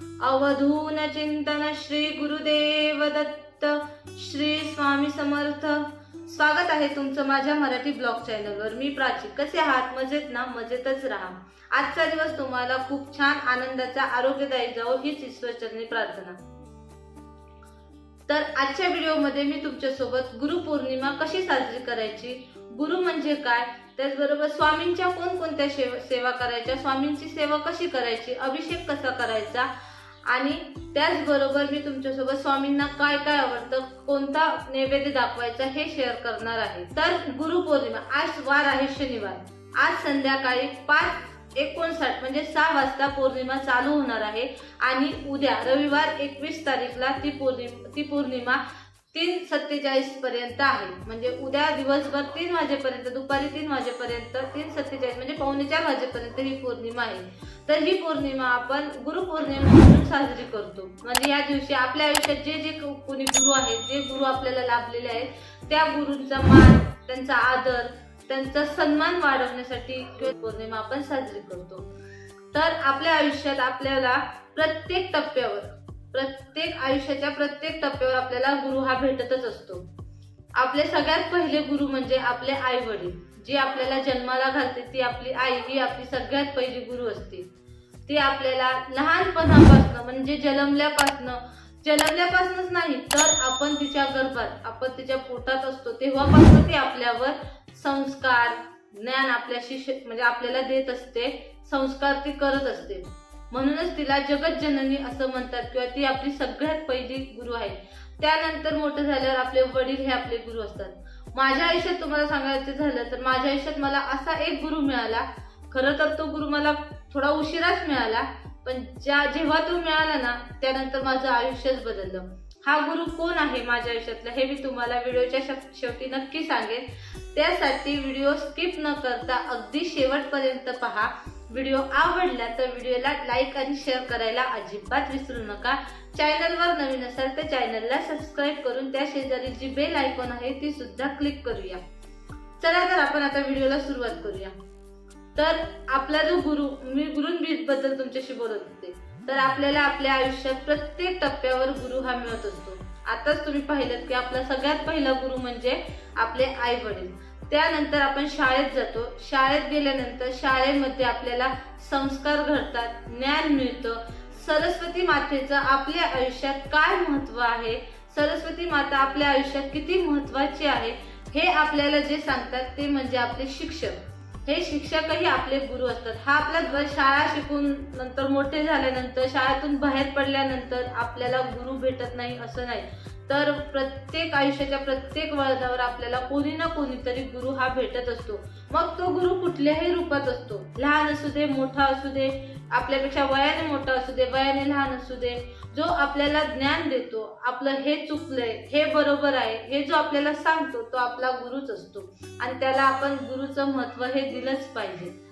अवधून चिंतन श्री गुरुदेव दत्त श्री स्वामी समर्थ. स्वागत आहे तुमचं माझ्या मराठी ब्लॉग चॅनलवर. मी प्राची. कसे आहात? मजेत ना? मजेतच राहा. आजचा दिवस तुम्हाला खूप छान आनंदाचा आरोग्यदायी जावो हीच ईश्वरचरणी प्रार्थना. तर आजच्या व्हिडिओमध्ये मी तुमच्यासोबत गुरुपौर्णिमा कशी साजरी करायची? गुरु म्हणजे काय? त्याचबरोबर स्वामींच्या कोणकोणत्या सेवा सेवा करायच्या स्वामींची सेवा कशी करायची अभिषेक कसा करायचा आणि त्याचबरोबर मी तुमच्यासोबत स्वामींना काय काय आवडतं कोणता नैवेद्य दाखवायचा हे शेअर करणार आहे. तर गुरुपौर्णिमा आज वार आहे शनिवार. आज संध्याकाळी पाच एकोणसाठ म्हणजे सहा वाजता पौर्णिमा चालू होणार आहे आणि उद्या रविवार एकवीस तारीखला ती पौर्णिमा ती पौर्णिमा तीन सत्तेचाळीस पर्यंत आहे. म्हणजे उद्या दिवसभर तीन वाजेपर्यंत दुपारी तीन वाजेपर्यंत तीन सत्तेचाळीस म्हणजे पावणे चार वाजेपर्यंत ही पौर्णिमा आहे. तर ही पौर्णिमा आपण गुरुपौर्णिमा म्हणून साजरी करतो. म्हणजे या दिवशी आपल्या आयुष्यात जे जे कोणी गुरु आहेत जे गुरु आपल्याला लाभलेले आहेत त्या गुरूंचा मान त्यांचा आदर त्यांचा सन्मान वाढवण्यासाठी पौर्णिमा आपण साजरी करतो. तर आपल्या आयुष्यात आपल्याला प्रत्येक टप्प्यावर प्रत्येक आयुष्याच्या प्रत्येक टप्प्यावर आपल्याला गुरु हा भेटतच असतो. आपले सगळ्यात पहिले गुरु म्हणजे आपले आई वडील जी आपल्याला जन्माला घालते ती आपली आई ही आपली सगळ्यात पहिली गुरु असते. ती आपल्याला लहानपणापासून म्हणजे जन्मल्यापासनं जन्मल्यापासूनच नाही तर आपण तिच्या गर्भात आपण तिच्या पोटात असतो तेव्हापासून ती आपल्यावर संस्कार ज्ञान आपल्याशी शिष्य म्हणजे आपल्याला देत असते संस्कार ती करत असते. म्हणूनच तिला जगत जननी असं म्हणतात किंवा ती आपली सगळ्यात पहिली गुरु आहे. त्यानंतर मोठं झाल्यावर आपले वडील हे आपले गुरु असतात. माझ्या आयुष्यात तुम्हाला सांगायचं झालं तर माझ्या आयुष्यात मला असा एक गुरु मिळाला. खरं तर तो गुरु मला थोडा उशिराच मिळाला पण ज्या जेव्हा तो मिळाला ना त्यानंतर माझं आयुष्यच बदललं. हा गुरु कोण आहे माझ्या आयुष्यातला हे मी तुम्हाला व्हिडिओच्या शेवटी नक्की सांगेन. त्यासाठी व्हिडिओ स्किप न करता अगदी शेवटपर्यंत पहा. व्हिडिओ आवडला तर व्हिडिओला लाईक आणि शेअर करायला अजिबात विसरू नका. चॅनलवर नवीन असाल तर चॅनलला सबस्क्राईब करून त्या शेजारी जी बेल आयकॉन आहे ती सुद्धा क्लिक करूया. चला तर आपण आता व्हिडिओला सुरुवात करूया. तर आपला जो गुरु मी गुरुंबद्दल तुमच्याशी बोलत होते. तर आपल्याला आपल्या आयुष्यात प्रत्येक टप्प्यावर गुरु हा मिळत असतो. आताच तुम्ही पाहिलं की आपला सगळ्यात पहिला गुरु म्हणजे आपले आई वडील त्यानंतर आपण शाळेत जातो. शाळेत गेल्यानंतर शाळेमध्ये आपल्याला संस्कार घडतात ज्ञान मिळतं. सरस्वती मातेचं आपल्या आयुष्यात काय महत्त्व आहे? सरस्वती माता आपल्या आयुष्यात किती महत्वाची आहे? हे आपल्याला जे सांगतात ते म्हणजे आपले शिक्षक. हे शिक्षकही आपले गुरु असतात. हा आपला शाळा शिकून नंतर मोठे झाल्यानंतर शाळेतून बाहेर पडल्यानंतर आपल्याला गुरु भेटत नाही असं नाही. तर प्रत्येक आयुष्याच्या प्रत्येक वळणावर आपल्याला कोणी ना कोणीतरी गुरु हा भेटत असतो. मग तो गुरु कुठल्याही रूपात असतो. लहान असू दे मोठा असू दे आपल्यापेक्षा वयाने मोठा असू दे वयाने लहान असू दे जो आपल्याला ज्ञान देतो आपलं हे चुकलंय हे बरोबर आहे हे जो आपल्याला सांगतो तो आपला गुरुच असतो. आणि त्याला आपण गुरुचं महत्त्व हे दिलंच पाहिजे.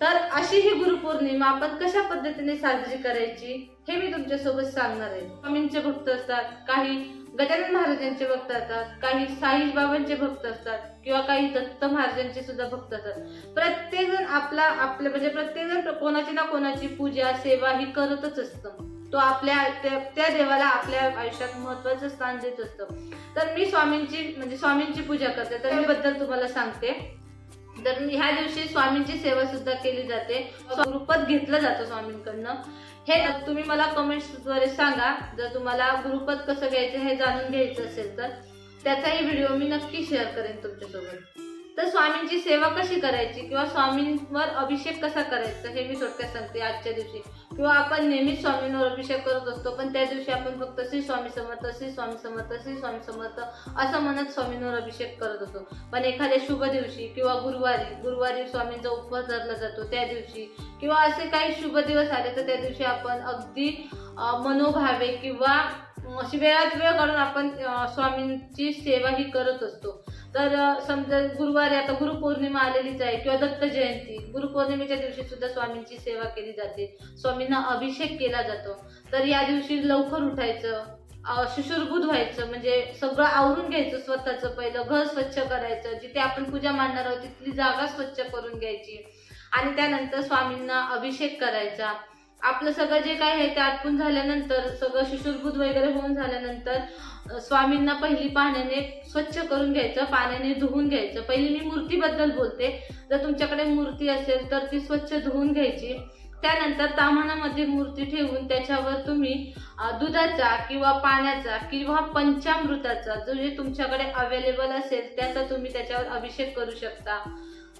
तर अशी ही गुरुपौर्णिमा आपण कशा पद्धतीने साजरी करायची हे मी तुमच्यासोबत सांगणार आहे. स्वामींचे भक्त असतात काही गजानन महाराजांचे भक्त असतात काही साई बाबांचे भक्त असतात किंवा काही दत्त महाराजांचे सुद्धा भक्त असतात. प्रत्येकजण आपला आपल्या म्हणजे प्रत्येकजण कोणाची ना कोणाची पूजा सेवा ही करतच असतं. तो आपल्या त्या- देवाला आपल्या आयुष्यात महत्वाचं स्थान देत असतं. तर मी स्वामींची म्हणजे स्वामींची पूजा करते. तर मी बद्दल तुम्हाला सांगते. तर ह्या दिवशी स्वामींची सेवा सुद्धा केली जाते. गुरुपद घेतलं जातं स्वामींकडनं. हे तुम्ही मला कमेंट्सद्वारे सांगा जर तुम्हाला गुरुपद कसं घ्यायचं हे जाणून घ्यायचं असेल तर त्याचाही व्हिडिओ मी नक्की शेअर करेन तुमच्यासोबत. तर स्वामींची सेवा कशी करायची? किंवा स्वामींवर अभिषेक कसा करायचा? हे मी थोडक्यात सांगते आजच्या दिवशी. किंवा आपण नेहमीच स्वामींवर अभिषेक करत असतो पण त्या दिवशी आपण फक्त श्री स्वामी समर्थ श्री स्वामी समर्थ श्री स्वामी समर्थ असं म्हणत स्वामींवर अभिषेक करत असतो. पण एखाद्या शुभ दिवशी किंवा गुरुवारी गुरुवारी स्वामींचा उपवास धरला जातो त्या दिवशी. किंवा असे काही शुभ दिवस आले तर त्या दिवशी आपण अगदी मनोभावे किंवा अशी वेळात वेळ काढून आपण स्वामींची सेवा ही करत असतो. तर समजा गुरुवारी आता गुरुपौर्णिमा आलेलीच आहे किंवा दत्त जयंती गुरुपौर्णिमेच्या दिवशी सुद्धा स्वामींची सेवा केली जाते. स्वामींना अभिषेक केला जातो. तर या दिवशी लवकर उठायचं शुशुरभूत व्हायचं म्हणजे सगळं आवरून घ्यायचं स्वतःचं पहिलं घर स्वच्छ करायचं जिथे आपण पूजा मांडणार आहोत तिथली जागा स्वच्छ करून घ्यायची. आणि त्यानंतर स्वामींना अभिषेक करायचा. आपलं सगळं जे काय आहे ते आटपून झाल्यानंतर सगळं शिशुरभूत वगैरे होऊन झाल्यानंतर स्वामींना पहिली पाण्याने स्वच्छ करून घ्यायचं पाण्याने धुवून घ्यायचं. पहिली मी मूर्तीबद्दल बोलते. जर तुमच्याकडे मूर्ती असेल तर ती स्वच्छ धुवून घ्यायची. त्यानंतर ताम्हाणामध्ये मूर्ती ठेवून त्याच्यावर तुम्ही दुधाचा किंवा पाण्याचा किंवा पंचामृताचा जो जे तुमच्याकडे अवेलेबल असेल त्याचा तुम्ही त्याच्यावर अभिषेक करू शकता.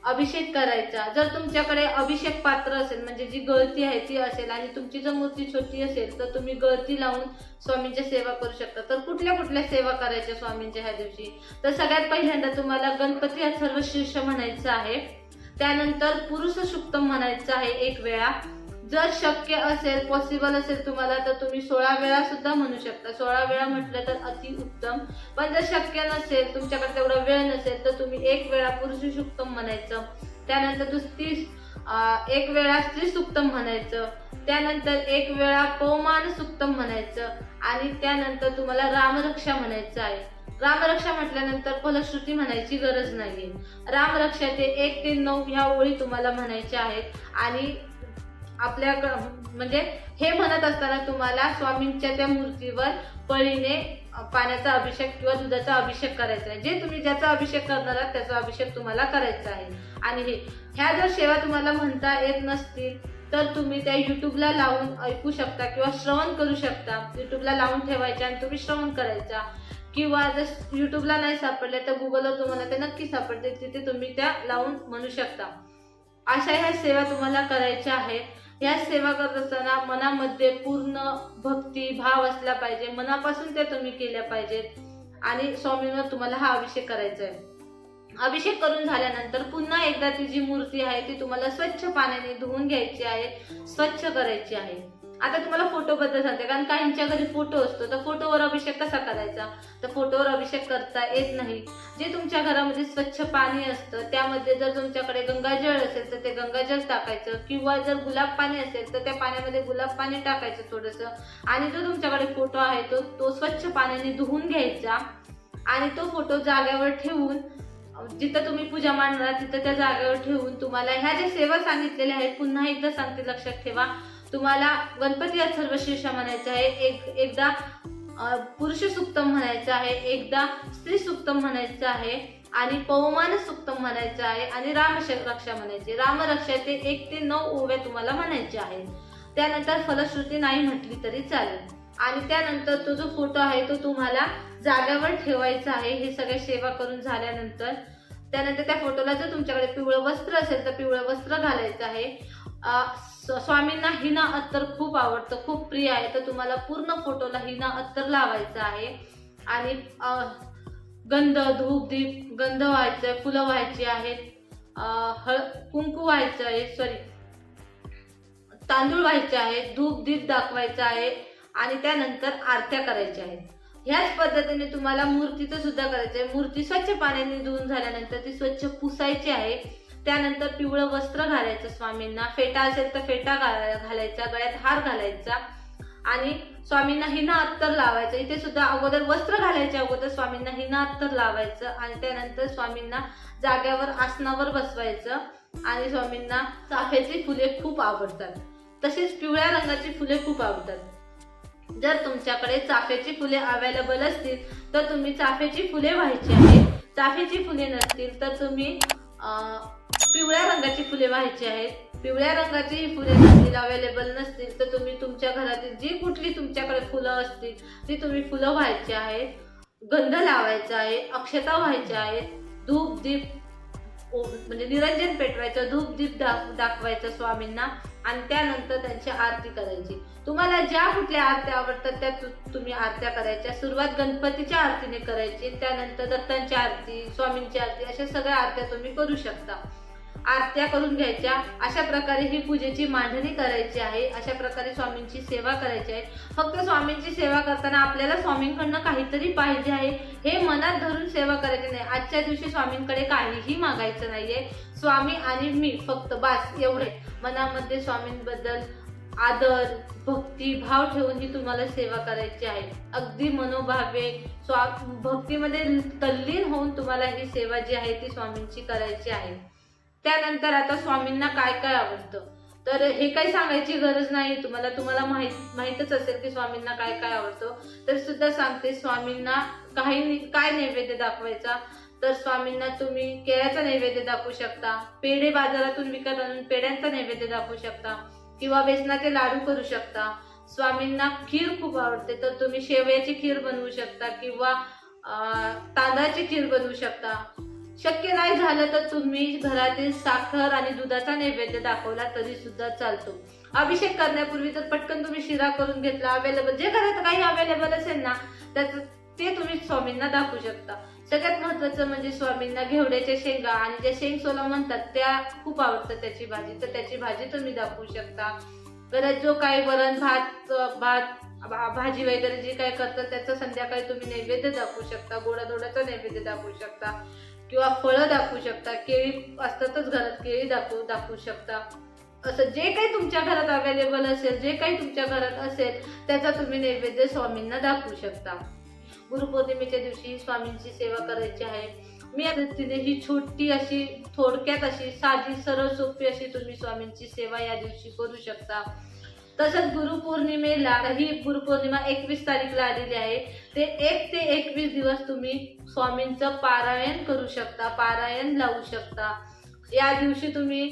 अभिषेक करायचा. जर तुमच्याकडे अभिषेक पात्र असेल म्हणजे जी गळती आहे ती असेल आणि तुमची जर मूर्ती छोटी असेल तर तुम्ही गळती लावून स्वामींच्या सेवा करू शकता. तर कुठल्या कुठल्या सेवा करायच्या स्वामींच्या ह्या दिवशी? तर सगळ्यात पहिल्यांदा तुम्हाला गणपती हा सर्वश्रेष्ठ म्हणायचं आहे. त्यानंतर पुरुष सुक्तम म्हणायचं आहे एक वेळा. जर शक्य असेल पॉसिबल असेल तुम्हाला तर तुम्ही सोळा वेळा सुद्धा म्हणू शकता. सोळा वेळा म्हटलं तर अति उत्तम. पण जर शक्य नसेल तुमच्याकडे तेवढा वेळ नसेल तर तुम्ही एक वेळा पुरुष सुक्तम म्हणायचं. त्यानंतर दुसरी एक वेळा स्त्री सुक्तम म्हणायचं. त्यानंतर एक वेळा पवमान सुक्तम म्हणायचं. आणि त्यानंतर तुम्हाला रामरक्षा म्हणायचं आहे. रामरक्षा म्हटल्यानंतर फलश्रुती म्हणायची गरज नाही रामरक्षा ते एक ते नऊ ह्या ओळी तुम्हाला म्हणायच्या आहेत. आणि आपल्या म्हणजे हे म्हणत असताना तुम्हाला स्वामींच्या त्या मूर्तीवर पळीने पाण्याचा अभिषेक किंवा दुधाचा अभिषेक करायचा आहे. जे तुम्ही ज्याचा अभिषेक करणार आहात त्याचा अभिषेक तुम्हाला करायचा आहे. आणि हे ह्या जर सेवा तुम्हाला म्हणता येत नसतील तर तुम्ही त्या युट्यूबला लावून ऐकू शकता किंवा श्रवण करू शकता. युट्यूबला लावून ठेवायच्या आणि तुम्ही श्रवण करायचा. किंवा जर युट्यूबला नाही सापडले तर गुगलवर तुम्हाला ते नक्की सापडते तिथे तुम्ही त्या लावून म्हणू शकता. अशा ह्या सेवा तुम्हाला करायच्या आहेत. या सेवा करत असताना मनामध्ये पूर्ण भक्ती भाव असला पाहिजे. मनापासून त्या तुम्ही केल्या पाहिजेत. आणि स्वामींवर तुम्हाला हा अभिषेक करायचा आहे. अभिषेक करून झाल्यानंतर पुन्हा एकदा ती जी मूर्ती आहे ती तुम्हाला स्वच्छ पाण्याने धुवून घ्यायची आहे स्वच्छ करायची आहे. आता तुम्हाला फोटो बद्दल सांगते. कारण काहींच्या घरी फोटो असतो? तर फोटोवर अभिषेक कसा करायचा? तर फोटोवर अभिषेक करता येत नाही. जे तुमच्या घरामध्ये स्वच्छ पाणी असतं त्यामध्ये जर तुमच्याकडे गंगाजळ असेल तर ते गंगाजळ टाकायचं. किंवा जर गुलाब पाणी असेल तर त्या पाण्यामध्ये गुलाब पाणी टाकायचं थोडंसं. आणि जो तुमच्याकडे फोटो आहे तो तो स्वच्छ पाण्याने धुवून घ्यायचा. आणि तो फोटो जाग्यावर ठेवून जिथं तुम्ही पूजा मांडणार तिथं त्या जागेवर ठेवून तुम्हाला ह्या ज्या सेवा सांगितलेल्या आहेत पुन्हा एकदा सांगते लक्षात ठेवा. तुम्हाला गणपती सर्वश्रेष्ठ म्हणायचं आहे. एक एकदा पुरुष सुक्तम म्हणायचं आहे. एकदा स्त्री सुक्तम म्हणायचं आहे. आणि पवमान सुक्तम म्हणायचं आहे. आणि राम रक्षा म्हणायची. रामरक्षा ते एक ते नऊ ओव्या तुम्हाला म्हणायचे आहे त्यानंतर फलश्रुती नाही म्हटली तरी चालेल. आणि त्यानंतर तो जो फोटो आहे तो तुम्हाला जाग्यावर ठेवायचा आहे. हे सगळे सेवा करून झाल्यानंतर त्यानंतर त्या फोटोला जर तुमच्याकडे पिवळं वस्त्र असेल तर पिवळं वस्त्र घालायचं आहे. स्वामींना हिना अत्तर खूप आवडतं खूप प्रिय आहे. तर तुम्हाला पूर्ण फोटोला हिना अत्तर लावायचं आहे. आणि गंध धूप दीप गंध व्हायचंय फुलं व्हायची आहेत. हळद हळ कुंकू व्हायचं आहे सॉरी तांदूळ व्हायचे आहेत धूप दीप दाखवायचं आहे. आणि त्यानंतर आरत्या करायच्या आहेत. ह्याच पद्धतीने तुम्हाला मूर्तीचं सुद्धा करायचं आहे. मूर्ती स्वच्छ पाण्याने धुवून झाल्यानंतर ती स्वच्छ पुसायची आहे. त्यानंतर पिवळं वस्त्र घालायचं स्वामींना फेटा असेल तर फेटा घालायचा गळ्यात हार घालायचा. आणि स्वामींना हिना अत्तर लावायचं. इथे सुद्धा अगोदर वस्त्र घालायच्या अगोदर स्वामींना हिना अत्तर लावायचं. आणि त्यानंतर स्वामींना जाग्यावर आसनावर बसवायचं. आणि स्वामींना चाफ्याची फुले खूप आवडतात. तसेच पिवळ्या रंगाची फुले खूप आवडतात. जर तुमच्याकडे चाफ्याची फुले अवेलेबल असतील तर तुम्ही चाफ्याची फुले व्हायची आहेत. चाफ्याची फुले नसतील तर तुम्ही पिवळ्या रंगाची फुले व्हायची आहेत. पिवळ्या रंगाची ही फुले नसतील अवेलेबल नसतील तर तुम्ही तुमच्या घरातील जी कुठली तुमच्याकडे फुलं असतील ती तुम्ही फुलं व्हायची आहेत. गंध लावायचा आहे अक्षता व्हायच्या आहेत. धूप दीप म्हणजे निरंजन पेटवायचं धूप दीप दाखवायचं स्वामींना आणि त्यानंतर त्यांची आरती करायची. तुम्हाला ज्या कुठल्या आरत्या आवडतात त्या तुम्ही आरत्या करायच्या. सुरुवात गणपतीच्या आरतीने करायची त्यानंतर दत्तांची आरती स्वामींची आरती अशा सगळ्या आरत्या तुम्ही करू शकता. आरत्या करून घ्यायच्या. अशा प्रकारे ही पूजेची मांडणी करायची आहे. अशा प्रकारे स्वामींची सेवा करायची आहे. फक्त स्वामींची सेवा करताना आपल्याला स्वामींकडनं काहीतरी पाहिजे आहे हे मनात धरून सेवा करायची नाही. आजच्या दिवशी स्वामींकडे काहीही मागायचं नाहीये. स्वामी आणि मी फक्त बास एवढे. मनामध्ये स्वामींबद्दल आदर भक्ती भाव ठेवून ही तुम्हाला सेवा करायची आहे. अगदी मनोभावे स्वा भक्तीमध्ये तल्लीन होऊन तुम्हाला ही सेवा जी आहे ती स्वामींची करायची आहे. त्यानंतर आता स्वामींना काय काय आवडतं? तर हे काही सांगायची गरज नाही तुम्हाला. तुम्हाला माहीत माहीतच असेल की स्वामींना काय काय आवडतं. तर सुद्धा सांगते स्वामींना काही काय नैवेद्य दाखवायचा? तर स्वामींना तुम्ही केळ्याचा नैवेद्य दाखवू शकता पेढे बाजारातून विकत आणून पेढ्यांचा नैवेद्य दाखवू शकता किंवा बेसनाचे लाडू करू शकता. स्वामींना खीर खूप आवडते तर तुम्ही शेवयाची खीर बनवू शकता किंवा तांदळाची खीर बनवू शकता. शक्य नाही झालं तर तुम्ही घरातील साखर आणि दुधाचा नैवेद्य दाखवला तरी सुद्धा चालतो. अभिषेक करण्यापूर्वी जर पटकन तुम्ही शिरा करून घेतला. अवेलेबल जे घरात काही अवेलेबल असेल ना त्याचं ते तुम्ही स्वामींना दाखवू शकता. सगळ्यात महत्वाचं म्हणजे स्वामींना घेवड्याच्या शेंगा आणि ज्या शेंग सोला म्हणतात त्या खूप आवडतात त्याची भाजी. तर त्याची भाजी तुम्ही दाखवू शकता. परत जो काही वरण भात भात भाजी वगैरे जे काय करतात त्याचं संध्याकाळी तुम्ही नैवेद्य दाखवू शकता. गोडाधोडाचा नैवेद्य दाखवू शकता. किंवा फळं दाखवू शकता केळी असतातच घरात केळी दाखवू दाखवू शकता. असं जे काही तुमच्या घरात अवेलेबल असेल जे काही तुमच्या घरात असेल त्याचा तुम्ही नैवेद्य स्वामींना दाखवू शकता. गुरुपौर्णिमेच्या दिवशी स्वामींची सेवा करायची आहे. मी या ही छोटी अशी थोडक्यात अशी साधी सरळ सोपी अशी तुम्ही स्वामींची सेवा या दिवशी करू शकता. तसंच गुरुपौर्णिमेला ही गुरुपौर्णिमा एकवीस तारीखला आलेली आहे. ते एक ते एकवीस दिवस तुम्ही स्वामींचं पारायण करू शकता पारायण लावू शकता. या दिवशी तुम्ही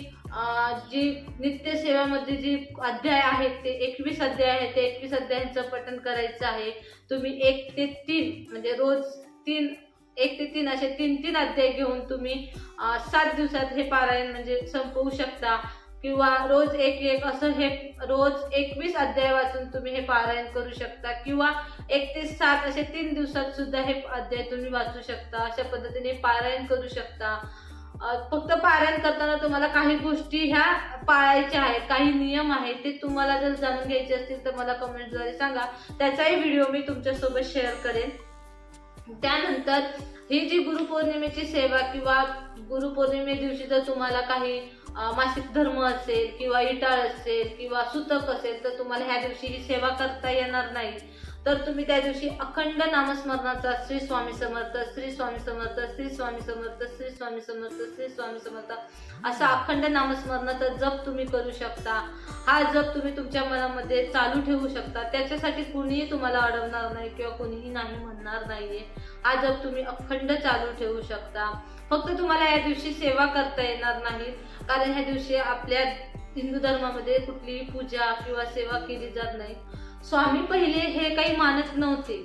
जी नित्यसेवामध्ये जी अध्याय आहेत ते एकवीस अध्याय आहेत ते एकवीस अध्यायांचं पठण करायचं आहे. तुम्ही एक ते तीन म्हणजे रोज तीन एक ते तीन असे तीन तीन अध्याय घेऊन तुम्ही सात दिवसात हे पारायण म्हणजे संपवू शकता. किंवा रोज एक एक असं हे रोज एकवीस अध्याय वाचून तुम्ही हे पारायण करू शकता किंवा एक ते सात असे तीन दिवसात सुद्धा हे अध्याय तुम्ही वाचू शकता. अशा पद्धतीने पारायण करू शकता. फक्त पारायण करताना तुम्हाला काही गोष्टी ह्या पाळायच्या आहेत काही नियम आहेत ते तुम्हाला जर जाणून घ्यायचे असतील तर मला कमेंटद्वारे सांगा. त्याचाही व्हिडिओ मी तुमच्यासोबत शेअर करेन. त्यानंतर ही जी गुरुपौर्णिमेची सेवा किंवा गुरुपौर्णिमे दिवशी जर तुम्हाला काही मासिक धर्म असेल किंवा इटाळ असेल किंवा सुतक असेल तर तुम्हाला ह्या दिवशी ही सेवा करता येणार नाही. तर तुम्ही त्या दिवशी अखंड नामस्मरणाचा श्री स्वामी समर्थ श्री स्वामी समर्थ श्री स्वामी समर्थ श्री स्वामी समर्थ श्री स्वामी समर्थ असा अखंड नामस्मरणाचा जप तुम्ही करू शकता. हा जप तुम्ही तुमच्या मनामध्ये चालू ठेवू शकता. त्याच्यासाठी कुणीही तुम्हाला अडवणार नाही किंवा कुणीही नाही म्हणणार नाहीये. हा जप तुम्ही अखंड चालू ठेवू शकता फक्त तुम्हाला या दिवशी सेवा करता येणार नाही. कारण ह्या दिवशी आपल्या हिंदू धर्मामध्ये कुठलीही पूजा किंवा सेवा केली जात नाही. स्वामी पहिले हे काही मानत नव्हते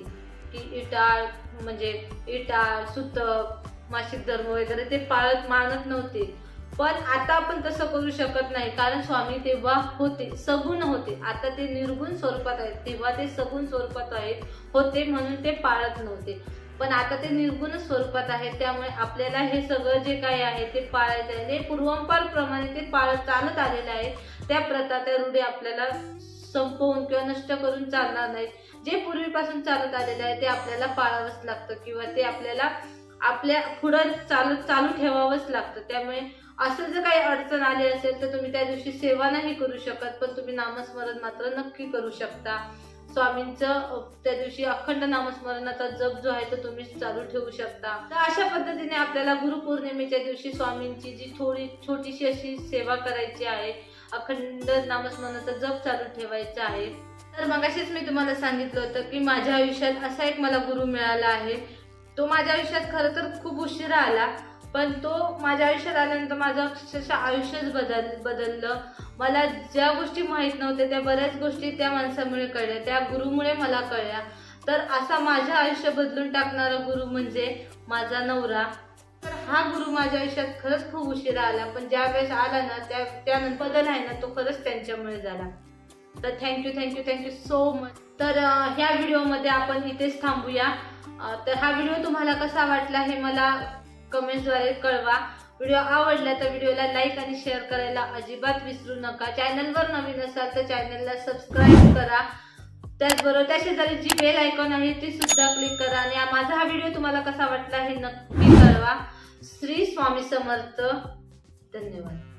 की इटाळ म्हणजे इटाळ सुतक मासिक धर्म वगैरे ते पाळत मानत नव्हते. पण आता आपण तसं करू शकत नाही. कारण स्वामी तेव्हा होते सगुण होते. आता ते निर्गुण स्वरूपात आहेत. तेव्हा ते सगुण स्वरूपात आहेत होते म्हणून ते पाळत नव्हते. पण आता ते निर्गुण स्वरूपात आहे त्यामुळे आपल्याला हे सगळं जे काही आहे ते पाळायचं आहे. ते पूर्वंपार प्रमाणे ते पाळत चालत आलेलं आहे. त्या प्रथा त्या रूढी आपल्याला संपवून किंवा नष्ट करून चालणार नाहीत. जे पूर्वीपासून चालत आलेलं आहे ते आपल्याला पाळावंच लागतं किंवा ते आपल्याला आपल्या पुढं चालू चालू ठेवावंच लागतं. त्यामुळे असं जर काही अडचण आली असेल तर तुम्ही त्या दिवशी सेवा नाही करू शकत पण तुम्ही नामस्मरण मात्र नक्की करू शकता. स्वामींचं त्या दिवशी अखंड नामस्मरणाचा जप जो आहे तो तुम्ही चालू ठेवू शकता. तर अशा पद्धतीने आपल्याला गुरुपौर्णिमेच्या दिवशी स्वामींची जी थोडी छोटीशी अशी सेवा करायची आहे अखंड नामस्मरणाचा जप चालू ठेवायचा आहे. तर मगाशीच मी तुम्हाला सांगितलं होतं की माझ्या आयुष्यात असा एक मला गुरु मिळाला आहे. तो माझ्या आयुष्यात खरं तर खूप उशिरा आला. पण तो माझ्या आयुष्यात आल्यानंतर माझं अक्षरशः आयुष्यच बदल बदललं. मला ज्या गोष्टी माहीत नव्हत्या त्या बऱ्याच गोष्टी त्या माणसामुळे कळल्या त्या गुरुमुळे मला कळल्या. तर असा माझं आयुष्य बदलून टाकणारा गुरु म्हणजे माझा नवरा. तर हा गुरु माझ्या आयुष्यात खरंच खूप उशिरा आला पण ज्या वेळेस आला ना त्या त्यानंतर बदल आहे ना तो खरंच त्यांच्यामुळे झाला. तर thank you thank you thank you so much तर ह्या व्हिडिओमध्ये आपण इथेच थांबूया. तर हा व्हिडिओ तुम्हाला कसा वाटला हे मला कमेंट्सद्वारे कळवा. व्हिडिओ आवडला तर व्हिडिओला लाईक आणि शेअर करायला अजिबात विसरू नका. चॅनलवर नवीन असाल तर चॅनलला सबस्क्राईब करा. त्याचबरोबर त्या शेजारी जी बेल आयकॉन आहे ती सुद्धा क्लिक करा आणि माझा हा व्हिडिओ तुम्हाला कसा वाटला हे नक्की कळवा. श्री स्वामी समर्थ. धन्यवाद.